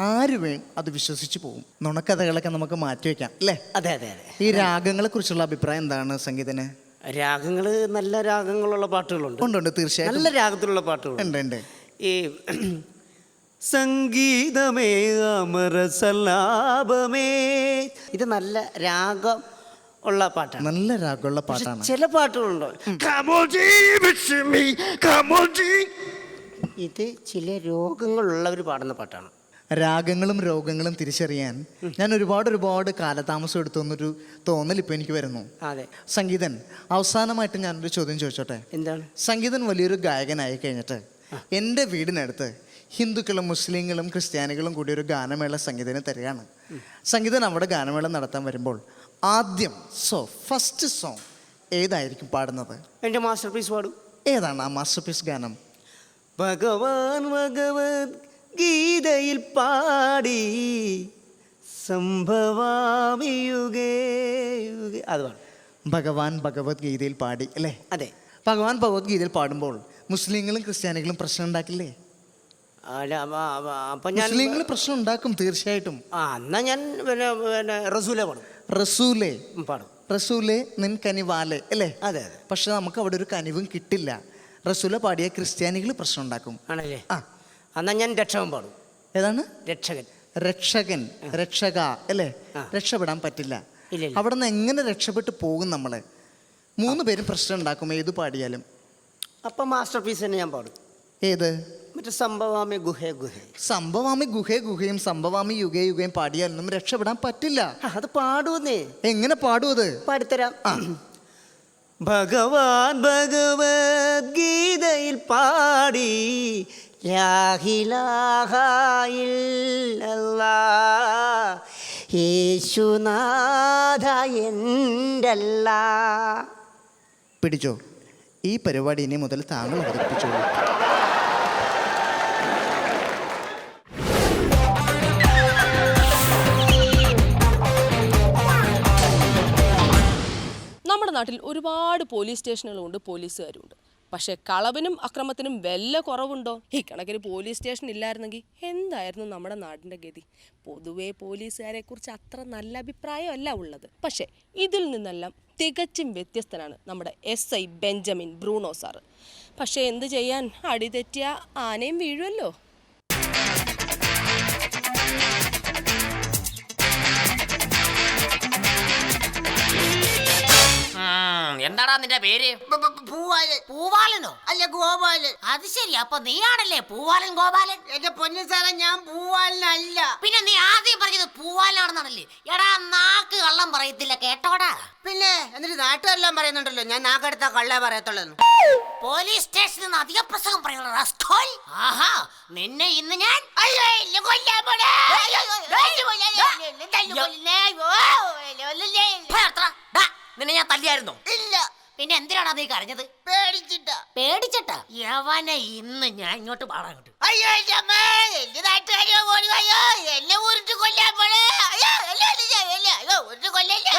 ആര് വേണം അത് വിശ്വസിച്ച് പോകും. നുണക്കഥകളൊക്കെ നമുക്ക് മാറ്റി വയ്ക്കാം അല്ലേ? അതെ അതെ അതെ. ഈ രാഗങ്ങളെ കുറിച്ചുള്ള അഭിപ്രായം എന്താണ് സംഗീതന്? രാഗങ്ങൾ നല്ല രാഗങ്ങളുള്ള പാട്ടുകളുണ്ട്. ഉണ്ട് ഉണ്ട് തീർച്ചയായും നല്ല രാഗത്തിലുള്ള പാട്ടുകൾ ഉണ്ട് ഉണ്ട്. ഈ സംഗീതമേ അമര സല്ലാപമേ ഇത് നല്ല രാഗം ഉള്ള പാട്ടാണ്. നല്ല രാഗമുള്ള പാട്ടാണ്. ചില പാട്ടുകളുണ്ടോ. ഇത് ചില രോഗങ്ങളുള്ളവർ പാടുന്ന പാട്ടാണ്. രാഗങ്ങളും രോഗങ്ങളും തിരിച്ചറിയാൻ ഞാൻ ഒരുപാട് ഒരുപാട് കാലതാമസം എടുത്തു എന്നൊരു തോന്നൽ ഇപ്പൊ എനിക്ക് വരുന്നു. അതെ. സംഗീതൻ അവസാനമായിട്ട് ഞാനൊരു ചോദ്യം ചോദിച്ചോട്ടെ? എന്താണ്? സംഗീതൻ വലിയൊരു ഗായകനായി കഴിഞ്ഞിട്ട് എന്റെ വീടിനടുത്ത് ഹിന്ദുക്കളും മുസ്ലിങ്ങളും ക്രിസ്ത്യാനികളും കൂടി ഒരു ഗാനമേള സംഗീതന് തരികയാണ്. സംഗീതൻ അവിടെ ഗാനമേള നടത്താൻ വരുമ്പോൾ ആദ്യം സോ ഫസ്റ്റ് സോങ് ഏതായിരിക്കും പാടുന്നത്? എന്റെ മാസ്റ്റർ പീസ് പാടും. ഏതാണ് ആ മാസ്റ്റർ പീസ് ഗാനം? ഭഗവാൻ ഭഗവത് ഗീതയിൽ പാടി സംഭവാമി യുഗേ യുഗേ അത് പാടും. ഭഗവാൻ ഭഗവത്ഗീതയിൽ പാടി അല്ലേ? അതെ. ഭഗവാൻ ഭഗവത്ഗീതയിൽ പാടുമ്പോൾ മുസ്ലിങ്ങളും ക്രിസ്ത്യാനികളും പ്രശ്നം ഉണ്ടാക്കില്ലേ? അല്ല അപ്പ- അപ്പ- അപ്പൊ ഞാൻ മുസ്ലിങ്ങൾ പ്രശ്നം ഉണ്ടാക്കും തീർച്ചയായിട്ടും. ആ എന്നാ ഞാൻ പിന്നെ പിന്നെ റസൂലെ പാടും. റസൂലേ. ഉം, പാടും. റസൂലെ നിൻ കനിവാലെ അല്ലേ? അതെ അതെ. പക്ഷെ നമുക്ക് അവിടെ ഒരു കനിവും കിട്ടില്ല. റസൂല പാടിയ ക്രിസ്ത്യാനികൾ പ്രശ്നം ഉണ്ടാക്കും. ആണല്ലേ? ആ എന്നാ ഞാൻ രക്ഷകൻ പാടും. ഏതാണ്? രക്ഷകൻ. രക്ഷകൻ രക്ഷക അല്ലേ? രക്ഷപ്പെടാൻ പറ്റില്ല. അവിടെ നിന്ന് എങ്ങനെ രക്ഷപ്പെട്ടു പോകും നമ്മൾ? മൂന്ന് പേരും പ്രശ്നം ഉണ്ടാക്കും ഏത് പാടിയാലും. അപ്പം മാസ്റ്റർ പീസ് തന്നെ ഞാൻ പാടും. ഏത്? മറ്റേ സംഭവാമി ഗുഹേ ഗുഹേ. സംഭവാമി ഗുഹേ ഗുഹയും സംഭവാമി യുഗേ യുഗയും പാടിയാലൊന്നും രക്ഷപ്പെടാൻ പറ്റില്ല. അത് പാടുവന്നേ. എങ്ങനെ പാടും അത് പാടിത്തരാം ഭഗവാൻ ഗീതയിൽ പാടി യേശുനാഥ പിടിച്ചോ. ഈ പരിപാടി ഇനി മുതൽ താങ്കൾ അവതരിപ്പിച്ചോളൂ. നമ്മുടെ നാട്ടിൽ ഒരുപാട് പോലീസ് സ്റ്റേഷനുകളുണ്ട് പോലീസുകാരുണ്ട്. പക്ഷേ കളവിനും അക്രമത്തിനും വല്ല കുറവുണ്ടോ? ഈ കണക്കിന് പോലീസ് സ്റ്റേഷൻ ഇല്ലായിരുന്നെങ്കിൽ എന്തായിരുന്നു നമ്മുടെ നാടിന്റെ ഗതി? പൊതുവേ പോലീസുകാരെക്കുറിച്ച് അത്ര നല്ല അഭിപ്രായമല്ല ഉള്ളത്. പക്ഷേ ഇതിൽ നിന്നെല്ലാം തികച്ചും വ്യത്യസ്തനാണ് നമ്മുടെ S I Benjamin Bruno sir. പക്ഷേ എന്ത് ചെയ്യാൻ? അടിതെറ്റിയ ആനയും വീഴുമല്ലോ എന്താടാ നിന്റെ പേര് പൂവാലൻ പൂവാലനോ അല്ല ഗോപാലൻ അത് ശരി അപ്പൊ നീയാണല്ലേ പൂവാലൻ ഗോപാലൻ എന്റെ പൊന്നു സാറേ ഞാൻ പൂവാലനല്ല പിന്നെ നീ ആദ്യം പറഞ്ഞത് പൂവാലനാണെന്നാണല്ലേ എടാ നാക്ക് കള്ളം പറയത്തില്ല കേട്ടോടാ പിന്നെ എന്നിട്ട് നാട്ടുകാരെല്ലാം പറയുന്നുണ്ടല്ലോ ഞാൻ നാക്കെടുത്ത കള്ളേ പറയത്തുള്ളൂ പോലീസ് സ്റ്റേഷനിൽ നിന്ന് അധിക പ്രസംഗം പറയണോ ആഹാ നിന്നെ ഇന്ന് ഞാൻ കൊല്ലാൻ നിന്നെ ഞാൻ തല്ലിയായിരുന്നോ? ഇല്ല. പിന്നെ എന്തിനാണ് നീ കരഞ്ഞത്? പേടിച്ചിട്ടാ. പേടിച്ചിട്ടാ? യവനെ ഇന്ന് ഞാൻ ഇങ്ങോട്ട് പാടാൻ കിട്ടും അയ്യോ എന്റെ അമ്മ എന്റെ നാട്ടുകാരോ ഓടി അയ്യോ എന്നെ ഉരുട്ട് കൊല്ലാൻ പോളേ അയ്യോ അയ്യോ ഉരുട്ട് കൊല്ലല്ലേ?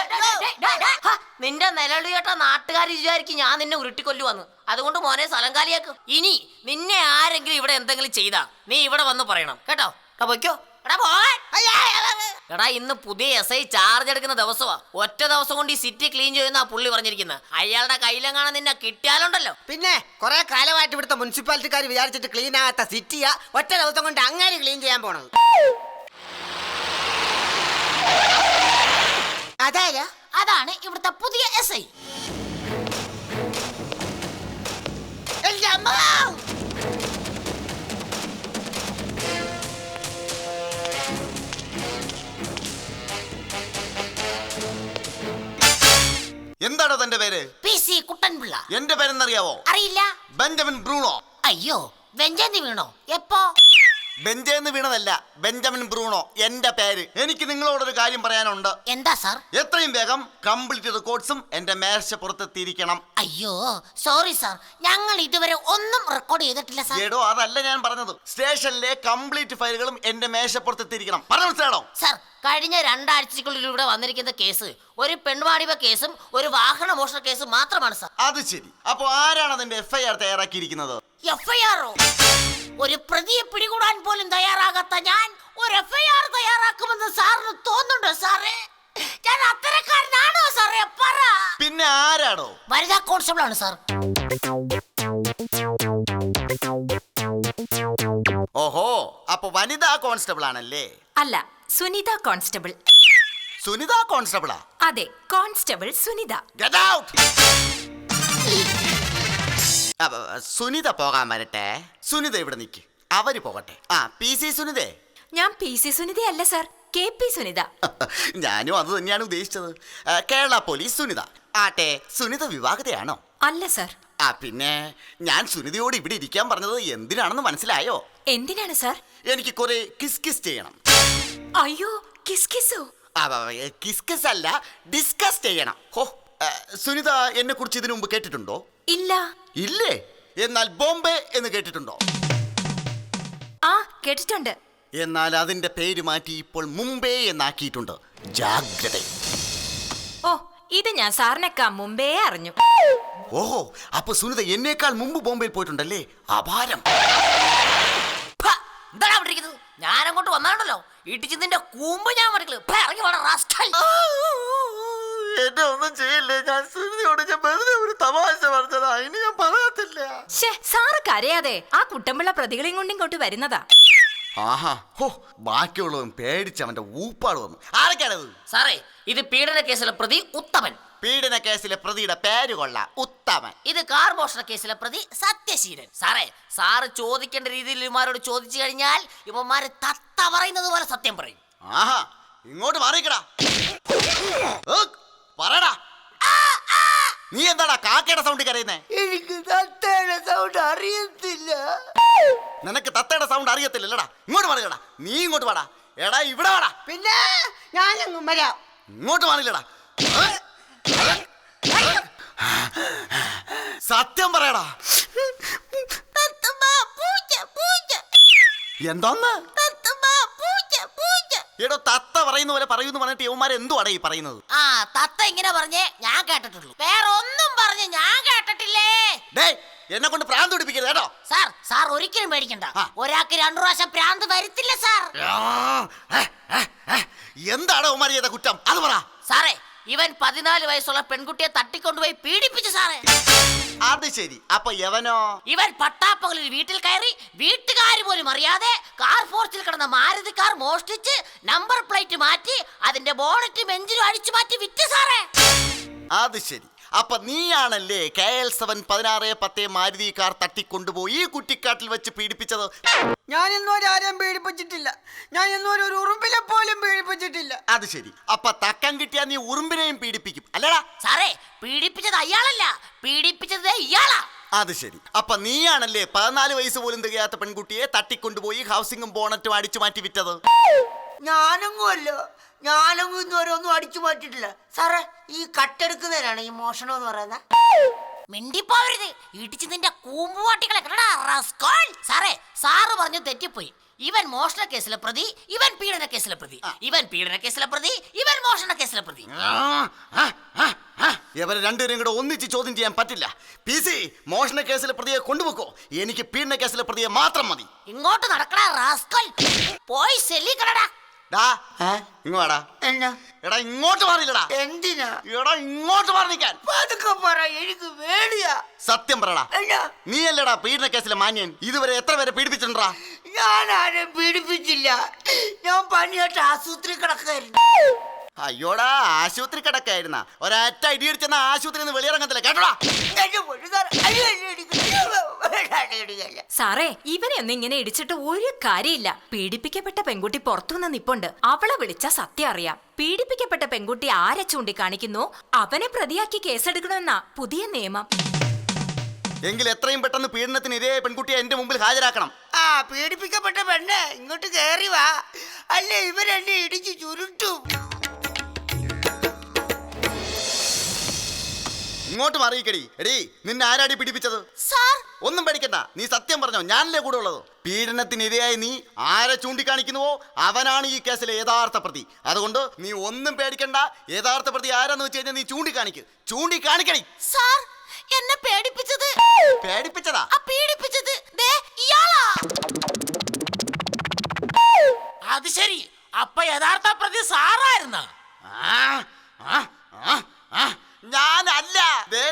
നിന്റെ നിലവിളി കേട്ട നാട്ടുകാർ വിചാരിക്കും ഞാൻ നിന്നെ ഉരുട്ടിക്കൊല്ലുവന്ന്. അതുകൊണ്ട് മോനെ സ്ഥലം കാലിയാക്കും. ഇനി നിന്നെ ആരെങ്കിലും ഇവിടെ എന്തെങ്കിലും ചെയ്താ നീ ഇവിടെ വന്ന് പറയണം. കേട്ടോ? പൊയ്ക്കോ എടാ ഇന്ന് പുതിയ എസ് ഐ ചാർജ് എടുക്കുന്ന ദിവസമാ ഒറ്റ ദിവസം കൊണ്ട് ഈ സിറ്റി ക്ലീൻ ചെയ്യുന്ന പുള്ളി പറഞ്ഞിരിക്കുന്നത് അയാളുടെ കയ്യിലെങ്ങാണ് നിന്നെ കിട്ടിയാലുണ്ടല്ലോ. പിന്നെ കുറെ കാലമായിട്ട് ഇവിടുത്തെ മുനിസിപ്പാലിറ്റിക്കാർ വിചാരിച്ചിട്ട് ക്ലീൻ ആകാത്ത സിറ്റിയാ ഒറ്റ ദിവസം കൊണ്ട് അങ്ങനെ ക്ലീൻ ചെയ്യാൻ പോണത്. അതായത് അതാണ് ഇവിടുത്തെ പുതിയ എസ് ഐ തന്റെ പേര്? P C Kuttanpillai. എന്റെ പേരെന്നറിയാവോ? അറിയില്ല. Benjamin Bruno? അയ്യോ വെഞ്ചന്തി വീണോ? എപ്പോ? ബെഞ്ചേന്ന് വീണതല്ല ബെഞ്ചമിൻ ബ്രൂണോ എന്റെ പേര്. എനിക്ക് നിങ്ങളോടൊരു കാര്യം പറയാനുണ്ട്. എന്താ സാർ? എത്രയും വേഗം കംപ്ലീറ്റ് റെക്കോർഡ്സും എന്റെ മേശപ്പുറത്തെത്തിയിരിക്കണം അയ്യോ സോറി സാർ. ഞങ്ങൾ ഇതുവരെ ഒന്നും റെക്കോർഡ് ചെയ്തിട്ടില്ല സാർ. എടോ അതല്ല ഞാൻ പറഞ്ഞത്. സ്റ്റേഷനിലെ കംപ്ലീറ്റ് ഫയലുകളും എന്റെ മേശപ്പുറത്തെത്തിയിരിക്കണം പറഞ്ഞു മനസ്സിലാണോ സാർ കഴിഞ്ഞ രണ്ടാഴ്ചക്കുള്ളിൽ ഇവിടെ വന്നിരിക്കുന്ന കേസ് ഒരു പെൺവാണിഭ കേസും ഒരു വാഹന മോഷണ കേസും മാത്രമാണ് സാർ. അത് ശരി. അപ്പൊ ആരാണ് അതിന്റെ എഫ്ഐആർ തയ്യാറാക്കിയിരിക്കുന്നത്? എഫ്ഐആറോ ഒരു പ്രതിയെ പിടികൂടാൻ പോലും തയ്യാറാകാത്ത ഞാൻ ഒരു എഫ്ഐആർ തയ്യാറാക്കുമെന്ന് സാറിന് തോന്നുന്നുണ്ടോ സാറേ? ഞാൻ അത്തരക്കാരനാണോ സാറേ? പറ. പിന്നെ ആരാണോ വനിതാ കോൺസ്റ്റബിൾ ആണ് സാർ. ഓഹോ അപ്പൊ വനിതാ കോൺസ്റ്റബിൾ ആണല്ലേ? അല്ല സുനിത കോൺസ്റ്റബിൾ. സുനിത കോൺസ്റ്റബിളാ? അതെ constable Sunitha. Get out! Sunitha പോകാൻ വരട്ടെ. സുനിത ഇവിടെ നിൽക്ക് അവർ പോകട്ടെ. ആ പി സി സുനിതേ. ഞാൻ പി സി സുനിത അല്ല സാർ. K P Sunitha. ഞാനും അത് തന്നെയാണ് ഉദ്ദേശിച്ചത്. ആ, കേരള പോലീസ് സുനിത. ആട്ടെ സുനിത വിവാഹിതയാണോ? അല്ല സർ. ആ പിന്നെ ഞാൻ സുനിതയോട് ഇവിടെ ഇരിക്കാൻ പറഞ്ഞത് എന്തിനാണെന്ന് മനസ്സിലായോ? എന്തിനാണ് സർ? എനിക്ക് കുറെ കിസ് കിസ് ചെയ്യണം. അയ്യോ കിസ് കിസോ? ആ, ആ, ആ, കിസ് കിസ് അല്ല ഡിസ്കസ് ചെയ്യണം. ഹോ ആ, സുനിത എന്നെ കുറിച്ച് ഇതിനു മുമ്പ് കേട്ടിട്ടുണ്ടോ? ഇല്ല. ഇല്ലേ? എന്നാൽ ബോംബെ എന്ന് കേട്ടിട്ടുണ്ടോ? ആ കേട്ടിട്ടുണ്ട്. എന്നാൽ അതിന്റെ പേര് മാറ്റി ഇപ്പോൾ മുംബൈ എന്നാക്കിയിട്ടുണ്ട്. ജാഗ്രത. ഓ ഇത് ഞാൻ സാറിനൊക്കെ മുമ്പേ അറിഞ്ഞു. ഓഹോ അപ്പൊ സുനിത എന്നേക്കാൾ മുമ്പ് ബോംബെയിൽ പോയിട്ടുണ്ടല്ലേ? അപാരം. എന്താണ് അവിടെ ഇരിക്കുന്നത്? ഞാൻ അങ്ങോട്ട് വന്നാണല്ലോ. ഇടിച്ചതിന്റെ കൂമ്പ് ഞാൻ മടക്കില്ല ഇറങ്ങി വേണം. എന്നെ ഒന്നും ചെയ്യില്ലേ. ഞാൻ സുനിതയോട് ഞാൻ വെറുതെ ഒരു തമാശ പറഞ്ഞതാ. ഇനി ഞാൻ പറയത്തില്ല. ഷേ സാറ് കരയാതെ ആ കുട്ടമ്പിള്ള പ്രതികളെയും കൊണ്ട് ഇങ്ങോട്ട് വരുന്നതാ. ആഹാ ഹോ ബാക്കിയുള്ളവൻ പേടിച്ച് അവന്റെ ഊപ്പാട് വന്നു. ആരൊക്കെയാണത്? സാറേ ഇത് പീഡന കേസിലെ പ്രതി ഉത്തമൻ. പീഡന കേസിലെ പ്രതിയുടെ പേര് കൊള്ളാം ഉത്തമൻ. ഇത് കാർ മോഷണ കേസിലെ പ്രതി സത്യശീലൻ. സാറേ സാറ് ചോദിക്കേണ്ട രീതിയിൽ ഇവന്മാരോട് ചോദിച്ചു കഴിഞ്ഞാൽ ഇവന്മാര് തത്ത പറയുന്നത് പോലെ സത്യം പറയും. ആഹാ ഇങ്ങോട്ട് മാറിക്കടാ. ഏക്, പറയടാ നീ എന്താടാ കാക്കയുടെ സൗണ്ട് കരയുന്നേ? എനിക്ക് തത്തയുടെ സൗണ്ട് അറിയത്തില്ല. നിനക്ക് തത്തയുടെ സൗണ്ട് അറിയത്തില്ലല്ലടാ. ഇങ്ങോട്ട് പറയടാ നീ ഇങ്ങോട്ട് വാടാ. എടാ ഇവിടെ വാടാ. പിന്നെ ഞാനങ്ങ് വരാം. ഇങ്ങോട്ട് മാറില്ലടാ. സത്യം പറയടാ. എന്തോന്ന്? എടോ തത്ത പറയുന്ന പോലെ പറയുന്നു പറഞ്ഞിട്ട് യവന്മാർ എന്തുവാടാ ഈ പറയുന്നത്? ആ തത്ത ഇങ്ങനെ പറഞ്ഞേ ഞാൻ കേട്ടിട്ടുള്ളൂ. വേറെ ഒന്നും പറഞ്ഞ് ഞാൻ കേട്ടിട്ടില്ലേ? ഡേ എന്നെ കൊണ്ട് പ്രാന്ത് പിടിപ്പിക്കരുത് കേട്ടോ. സാർ സാർ ഒരിക്കലും പേടിക്കണ്ട. ഒരാൾക്ക് രണ്ടു പ്രാവശ്യം പ്രാന്ത് വരുത്തില്ല സാർ. എന്താണ് യവന്മാർ ചെയ്ത കുറ്റം? അത് പറ. സാറേ ഇവൻ പതിനാല് വയസ്സുള്ള പെൺകുട്ടിയെ തട്ടിക്കൊണ്ടുപോയി പീഡിപ്പിച്ചു സാറേ. അത് ശരി. അപ്പൊ യവനോ? ഇവൻ പട്ടാപ്പകലിൽ വീട്ടിൽ കയറി വീട്ടുകാർ പോലും അറിയാതെ കാർ ഫോർച്ചിൽ കിടന്ന മാരുതി കാർ മോഷ്ടിച്ച് നമ്പർ പ്ലേറ്റ് മാറ്റി അതിന്റെ ബോണറ്റും എഞ്ചിനും അടിച്ചു മാറ്റി വിറ്റ് സാറേ. അത് ശരി. അപ്പൊ നീയാണല്ലേ കെ എൽ സെവൻ പതിനാറ് പത്തേ മാരുതി കാർ തട്ടിക്കൊണ്ടുപോയി ഈ കുറ്റിക്കാട്ടിൽ വെച്ച് പീഡിപ്പിച്ചത്? ഞാൻ ഇന്നുവരെ ആരെയും പീഡിപ്പിച്ചിട്ടില്ല. ഞാൻ ഇന്നുവരെ ഒരു ഉറുമ്പിലെ പോലും പീഡിപ്പിച്ചിട്ടില്ല. അത് ശരി. അപ്പൊ തക്കം കിട്ടിയാ നീ ഉറുമ്പിനെയും പീഡിപ്പിക്കും. അല്ലടാ. സാറേ പീഡിപ്പിച്ചത് അയാളല്ല. പീഡിപ്പിച്ചത് ഇയാളാ. അത് ശരി. അപ്പൊ നീയാണല്ലേ പതിനാല് വയസ്സ് പോലും തികയാത്ത പെൺകുട്ടിയെ തട്ടിക്കൊണ്ടുപോയി ഹൗസിംഗും ബോണറ്റും അടിച്ചു മാറ്റി വിറ്റത്? ഞാനങ്ങും ഞാനങ്ങും ഇന്നുവരെ ഒന്നും അടിച്ചു മാറ്റിട്ടില്ല സാറേ ഈ കട്ടെടുക്കുന്നതിനാണ് ഈ മോഷണം എന്ന് പറയുന്നത് മിണ്ടിപ്പോവരുത്. ഇടിച്ച് നിന്റെ കൂമ്പുവാട്ടികളെ റസ്കോൾ. സാറേ സാറ് പറഞ്ഞു തെറ്റിപ്പോയി. ഇവൻ മോഷണ കേസിലെ പ്രതി ഇവൻ പീഡന കേസിലെ പ്രതി ഇവൻ പീഡന കേസിലെ പ്രതി ഇവൻ മോഷണ കേസിലെ പ്രതി. ഇവരെ രണ്ടുപേരും കൂടെ ഒന്നിച്ച് ചോദ്യം ചെയ്യാൻ പറ്റില്ല. പി സി മോഷണ കേസിലെ പ്രതിയെ കൊണ്ടുപോക്കോ എനിക്ക് പീഡന കേസിലെ പ്രതിയെ മാത്രം മതി. ഇങ്ങോട്ട് നടക്കണ റാസ്കൽ പോയി സെല്ലി ഡാ ഇങ്ങോടാ എന്നാ? എടാ ഇങ്ങോട്ട് മാറില്ലടാ. എന്തിനാ? എടാ ഇങ്ങോട്ട് മാറി നിൽക്കാൻ. പതുക്കെ പറ എനിക്ക് വേടിയാ സത്യം പറടാ നീ നീയല്ലടാ പീഡന കേസിലെ മാന്യൻ. ഇതുവരെ എത്ര പേരെ പീഡിപ്പിച്ചിട്ടുണ്ടാ? ഞാൻ ആരെയും പീഡിപ്പിച്ചില്ല. ഞാൻ പണിയായിട്ട് ആസൂത്രി കിടക്കായിരുന്നു. അയ്യോടാ ആശുപത്രി കിടക്കായിരുന്ന. ഒരൊറ്റ ഇടിയടിച്ചെന്ന ആശുപത്രി നിന്ന് വെളിയിറങ്ങത്തില്ല. കേട്ടോടാ. സാറേ ഇവനെ ഒന്നും ഇങ്ങനെ ഇടിച്ചിട്ട് ഒരു കാര്യമില്ല. പീഡിപ്പിക്കപ്പെട്ട പെൺകുട്ടി പുറത്തുനിന്ന് നിപ്പുണ്ട്. അവളെ വിളിച്ച സത്യം അറിയാം. പീഡിപ്പിക്കപ്പെട്ട പെൺകുട്ടി ആരെ ചൂണ്ടിക്കാണിക്കുന്നു? അവനെ പ്രതിയാക്കി കേസെടുക്കണമെന്നാ പുതിയ നിയമം. എങ്കിൽ എത്രയും പെട്ടെന്ന് പീഡനത്തിന് ഇതേ പെൺകുട്ടിയെ എന്റെ മുമ്പിൽ ഹാജരാക്കണം. ആ പീഡിപ്പിക്കപ്പെട്ട പെണ്ണ് ഇങ്ങോട്ട് കയറി വാ. അല്ലേ ഇവരെന്നെ ഇടിച്ചു ചുരുട്ടും. ഇങ്ങോട്ട് മാറിയിക്കടി എടി നിന്നെ ആരാടി പിടിപ്പിച്ചത് സാർ. ഒന്നും പഠിക്കണ്ട നീ സത്യം പറഞ്ഞോ ഞാനല്ലേ കൂടെ ഉള്ളത്? പീഡനത്തിന് ഇരയായി നീ ആരെ ചൂണ്ടിക്കാണിക്കുന്നുവോ? അവനാണ് ഈ കേസിലെ യഥാർത്ഥ പ്രതി. അതുകൊണ്ട് നീ ഒന്നും പേടിക്കണ്ട. യഥാർത്ഥ പ്രതി ആരാന്ന് വെച്ച് കഴിഞ്ഞാൽ നീ ചൂണ്ടിക്കാണിക്ക്. ചൂണ്ടിക്കാണിക്കണി സാർ എന്നെ പേടിപ്പിച്ചത്. പേടിപ്പിച്ചതാ? ആ പീഡിപ്പിച്ചത്. ദേ ഇയാളാ. അത് ശരി. അപ്പൊ യഥാർത്ഥ പ്രതി സാറായിരുന്ന. ആ, ആ, ആ, ആ, ഞാനല്ല.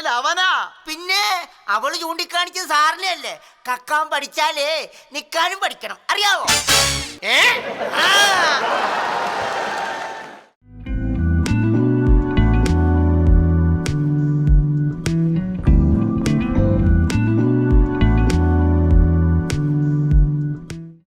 അവനാ പിന്നെ അവൾ ചൂണ്ടിക്കാണിച്ചത് സാറിനെ അല്ലേ? കക്കാൻ പഠിച്ചാലേ നിക്കാനും പഠിക്കണം. അറിയാവോ? ഏ? ആ.